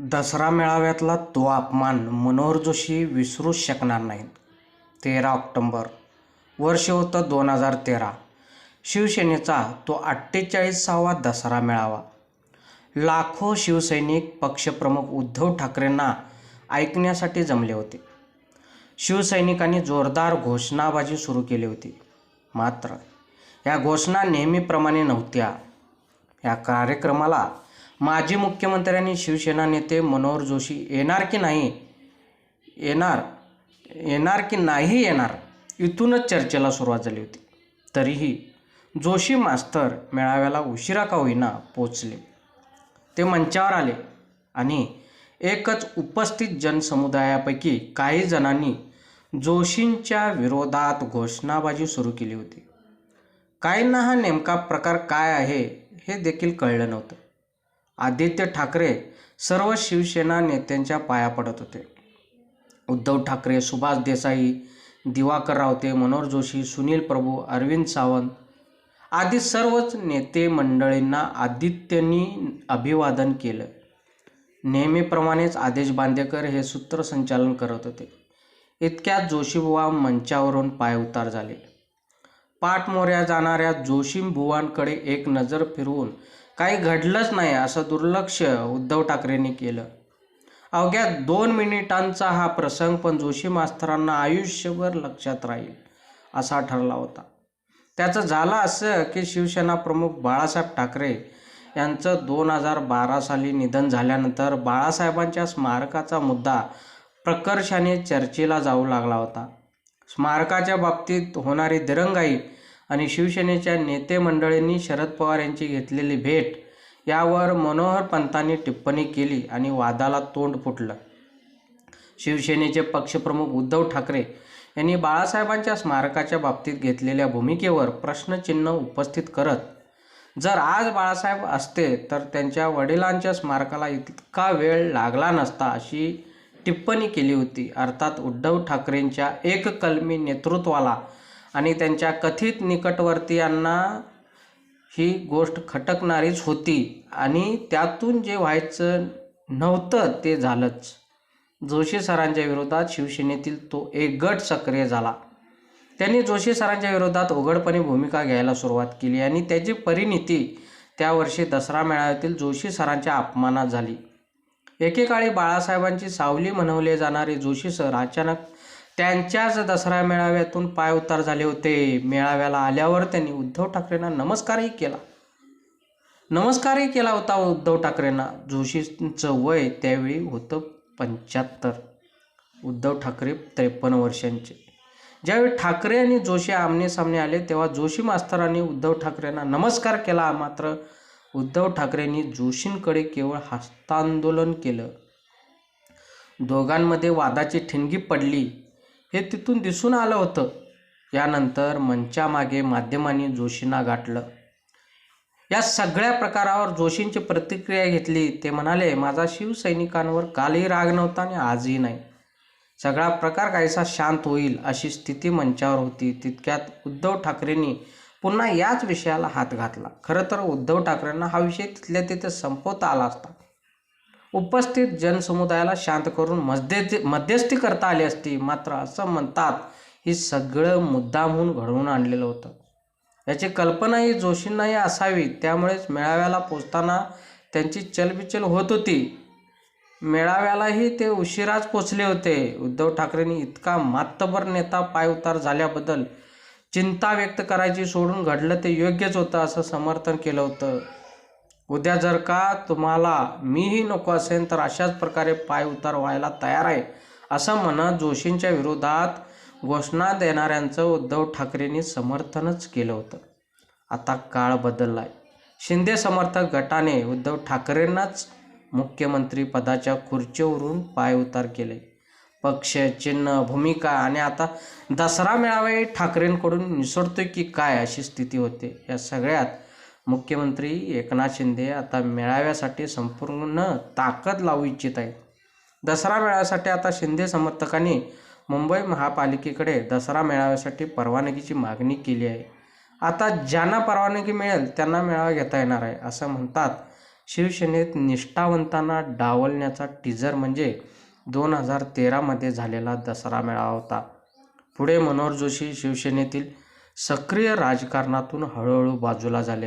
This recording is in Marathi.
दसरा मेळाव्यातला तो अपमान मनोहर जोशी विसरूच शकणार नाहीत. तेरा ऑक्टोंबर वर्ष होतं दोन हजार तेरा. शिवसेनेचा तो अठ्ठेचाळीसावा दसरा मेळावा. लाखो शिवसैनिक पक्षप्रमुख उद्धव ठाकरेंना ऐकण्यासाठी जमले होते. शिवसैनिकांनी जोरदार घोषणाबाजी सुरू केली होती. मात्र या घोषणा नेहमीप्रमाणे नव्हत्या. या कार्यक्रमाला माजी मुख्यमंत्र्यांनी शिवसेना नेते मनोहर जोशी येणार की नाही? येणार. येणार की नाही येणार? इथूनच चर्चेला सुरुवात झाली होती. तरीही जोशी मास्तर मेळाव्याला उशिरा का होईना पोचले ते मंचावर आले आणि एकच उपस्थित जनसमुदायापैकी काही जणांनी जोशींच्या विरोधात घोषणाबाजी सुरू केली होती. काहींना हा नेमका प्रकार काय आहे हे देखील कळलं नव्हतं. आदित्य ठाकरे सर्व शिवसेना नेत्यांच्या पाया पडत होते. उद्धव ठाकरे सुभाष देसाई दिवाकर रावते मनोहर जोशी सुनील प्रभू अरविंद सावंत आदी सर्वच नेते मंडळींना आदित्यनी अभिवादन केलं. नेहमीप्रमाणेच आदेश बांदेकर हे सूत्रसंचालन करत होते. इतक्यात जोशीबुवा मंचावरून पायउतार झाले. पाठमोऱ्या जाणाऱ्या जोशीबुवांकडे एक नजर फिरवून काही घडलंच नाही असं दुर्लक्ष उद्धव ठाकरेंनी केलं. अवघ्या दोन मिनिटांचा हा प्रसंग पण जोशी मास्तरांना आयुष्यभर लक्षात राहील असा ठरला होता. त्याचं झालं असं की शिवसेना प्रमुख बाळासाहेब ठाकरे यांचं दोन हजार बारा साली निधन झाल्यानंतर बाळासाहेबांच्या स्मारकाचा मुद्दा प्रकर्षाने चर्चेला जाऊ लागला होता. स्मारकाच्या बाबतीत होणारी दिरंगाई आणि शिवसेनेच्या नेते मंडळींनी शरद पवार यांची घेतलेली भेट यावर मनोहर पंतांनी टिप्पणी केली आणि वादाला तोंड फुटलं. शिवसेनेचे पक्षप्रमुख उद्धव ठाकरे यांनी बाळासाहेबांच्या स्मारकाच्या बाबतीत घेतलेल्या भूमिकेवर प्रश्नचिन्ह उपस्थित करत जर आज बाळासाहेब असते तर त्यांच्या वडिलांच्या स्मारकाला इतका वेळ लागला नसता अशी टिप्पणी केली होती. अर्थात उद्धव ठाकरेंच्या एककलमी नेतृत्वाला आणि त्यांच्या कथित निकटवर्तीयांना ही गोष्ट खटकणारीच होती. आणि त्यातून जे व्हायचं नव्हतं ते झालंच. जोशी सरांच्या विरोधात शिवसेनेतील तो एक गट सक्रिय झाला. त्यांनी जोशी सरांच्या विरोधात उघडपणे भूमिका घ्यायला सुरुवात केली आणि त्याची परिणिती त्या वर्षी दसरा मेळाव्यातील जोशी सरांच्या अपमानात झाली. एकेकाळी बाळासाहेबांची सावली म्हणवले जाणारे जोशी सर अचानक त्यांच्याच दसरा मेळाव्यातून पाय उतार झाले होते. मेळाव्याला आल्यावर त्यांनी उद्धव ठाकरेंना नमस्कारही केला. नमस्कारही केला होता उद्धव ठाकरेंना. जोशींचं वय त्यावेळी होतं पंच्याहत्तर. उद्धव ठाकरे त्रेपन्न वर्षांचे. ज्यावेळी ठाकरे आणि जोशी आमने सामने आले तेव्हा जोशी मास्तरांनी उद्धव ठाकरेंना नमस्कार केला. मात्र उद्धव ठाकरेंनी जोशींकडे केवळ हस्तांदोलन केलं. दोघांमध्ये वादाची ठिणगी पडली. हे तिथून दिसून आलं होतं. यानंतर मंचामागे माध्यमांनी जोशींना गाठलं. या सगळ्या प्रकारावर जोशींची प्रतिक्रिया घेतली. ते म्हणाले माझा शिवसैनिकांवर कालही राग नव्हता आणि आजही नाही. सगळा प्रकार काहीसा शांत होईल अशी स्थिती मंचावर होती. तितक्यात उद्धव ठाकरेंनी पुन्हा याच विषयाला हात घातला. खरं तर उद्धव ठाकरेंना हा विषय तिथल्या तिथे संपवता आला असता. उपस्थित जनसमुदायाला शांत करून मध्यस्थी मध्यस्थी करता आली असती. मात्र असं म्हणतात ही सगळं मुद्दामहून घडवून आणलेलं होतं. याची कल्पनाही जोशींनाही असावी. त्यामुळेच मेळाव्याला पोचताना त्यांची चलबिचल होत होती. मेळाव्यालाही ते उशिराच पोचले होते. उद्धव ठाकरेंनी इतका मातबर नेता पायउतार झाल्याबद्दल चिंता व्यक्त करायची सोडून घडलं ते योग्यच होतं असं समर्थन केलं होतं. उद्या जर का तुम्हाला मीही नको असेल तर अशाच प्रकारे पाय उतार व्हायला तयार आहे असं म्हणत जोशींच्या विरोधात घोषणा देणाऱ्यांचं उद्धव ठाकरेंनी समर्थनच केलं होतं. आता काळ बदलला आहे शिंदे समर्थक गटाने उद्धव ठाकरेंनाच मुख्यमंत्री पदाच्या खुर्चीवरून पाय उतार केले. पक्ष चिन्ह भूमिका आणि आता दसरा मेळावे ठाकरेंकडून निसडतोय की काय अशी स्थिती होते या सगळ्यात मुख्यमंत्री एकनाथ शिंदे आता मेळाव्यासाठी संपूर्ण ताकद लावू इच्छित आहेत. दसरा मेळाव्यासाठी आता शिंदे समर्थकांनी मुंबई महापालिकेकडे दसरा मेळाव्यासाठी परवानगीची मागणी केली आहे. आता ज्यांना परवानगी मिळेल त्यांना मेळावा घेता येणार आहे असं म्हणतात शिवसेनेत निष्ठावंतांना डावलण्याचा टीजर म्हणजे दोन हजार तेरामध्ये झालेला दसरा मेळावा होता. पुढे मनोहर जोशी शिवसेनेतील सक्रिय राजकारणातून हळूहळू बाजूला झाले.